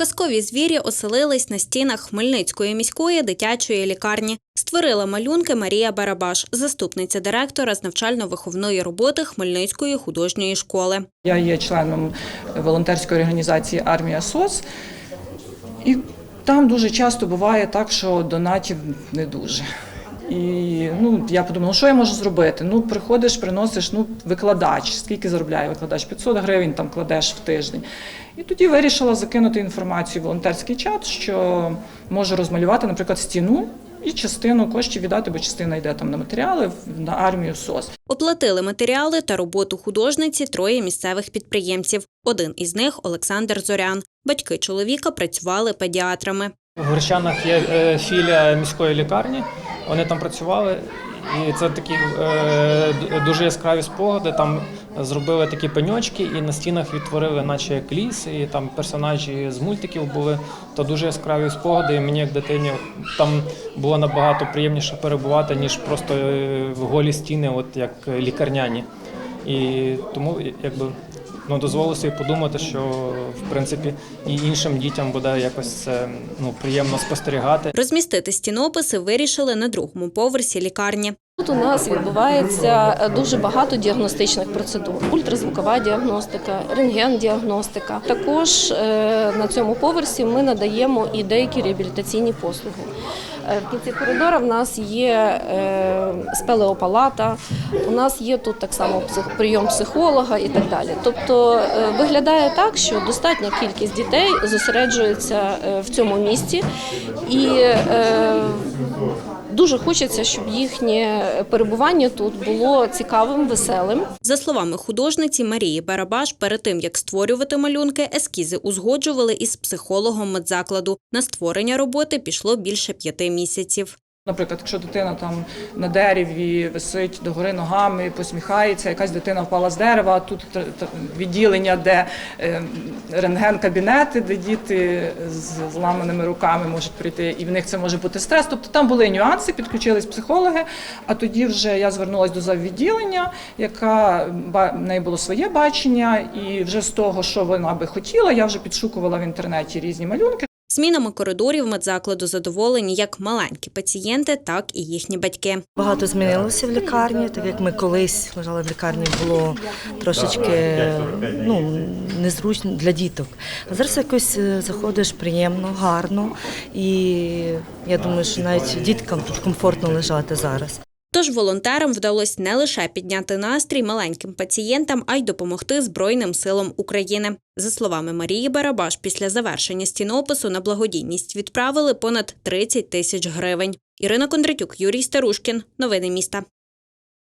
Казкові звірі оселились на стінах Хмельницької міської дитячої лікарні. Створила малюнки Марія Барабаш, заступниця директора з навчально-виховної роботи Хмельницької художньої школи. Я є членом волонтерської організації Армія СОС, і там дуже часто буває так, що донатів не дуже. І ну, я подумала, що я можу зробити? Ну, приходиш, приносиш, ну, викладач, скільки заробляє викладач? 500 гривень там кладеш в тиждень. І тоді вирішила закинути інформацію в волонтерський чат, що можу розмалювати, наприклад, стіну і частину коштів віддати, бо частина йде там на матеріали на армію СОС. Оплатили матеріали та роботу художниці троє місцевих підприємців. Один із них Олександр Зорян. Батьки чоловіка працювали педіатрами. В Горщанах є е, філія міської лікарні. Вони там працювали, і це такі е, дуже яскраві спогади. Там зробили такі пеньочки, і на стінах відтворили, наче як ліс, і там персонажі з мультиків були. То дуже яскраві спогади. І мені, як дитині, там було набагато приємніше перебувати, ніж просто е, в голі стіни, от як лікарняні. І тому якби ну, дозволив собі подумати, що в принципі і іншим дітям буде якось це ну, приємно спостерігати. Розмістити стінописи вирішили на другому поверсі лікарні. Тут у нас відбувається е, дуже багато діагностичних процедур: ультразвукова діагностика, рентген-діагностика. Також е, на цьому поверсі ми надаємо і деякі реабілітаційні послуги. Е, В кінці коридора в нас є е, спелеопалата, у нас є тут так само прийом психолога і так далі. Тобто е, виглядає так, що достатня кількість дітей зосереджується в цьому місці і Дуже хочеться, щоб їхнє перебування тут було цікавим, веселим. За словами художниці Марії Барабаш, перед тим як створювати малюнки, ескізи узгоджували із психологом медзакладу. На створення роботи пішло більше п'яти місяців. Наприклад, якщо дитина там на дереві висить догори ногами, посміхається, якась дитина впала з дерева, тут відділення, де е, рентген-кабінети, де діти з зламаними руками можуть прийти, і в них це може бути стрес. Тобто там були нюанси, підключились психологи. А тоді вже я звернулася до заввідділення, яка в неї було своє бачення, і вже з того, що вона би хотіла, я вже підшукувала в інтернеті різні малюнки. Змінами коридорів медзакладу задоволені як маленькі пацієнти, так і їхні батьки. Багато змінилося в лікарні, так як ми колись лежали в лікарні, було трошечки ну, незручно для діток. А зараз якось е, заходиш приємно, гарно, і я думаю, що навіть діткам тут комфортно лежати зараз. Тож волонтерам вдалося не лише підняти настрій маленьким пацієнтам, а й допомогти Збройним силам України. За словами Марії Барабаш, після завершення стінопису на благодійність відправили понад 30 тисяч гривень. Ірина Кондратюк, Юрій Старушкін. Новини міста.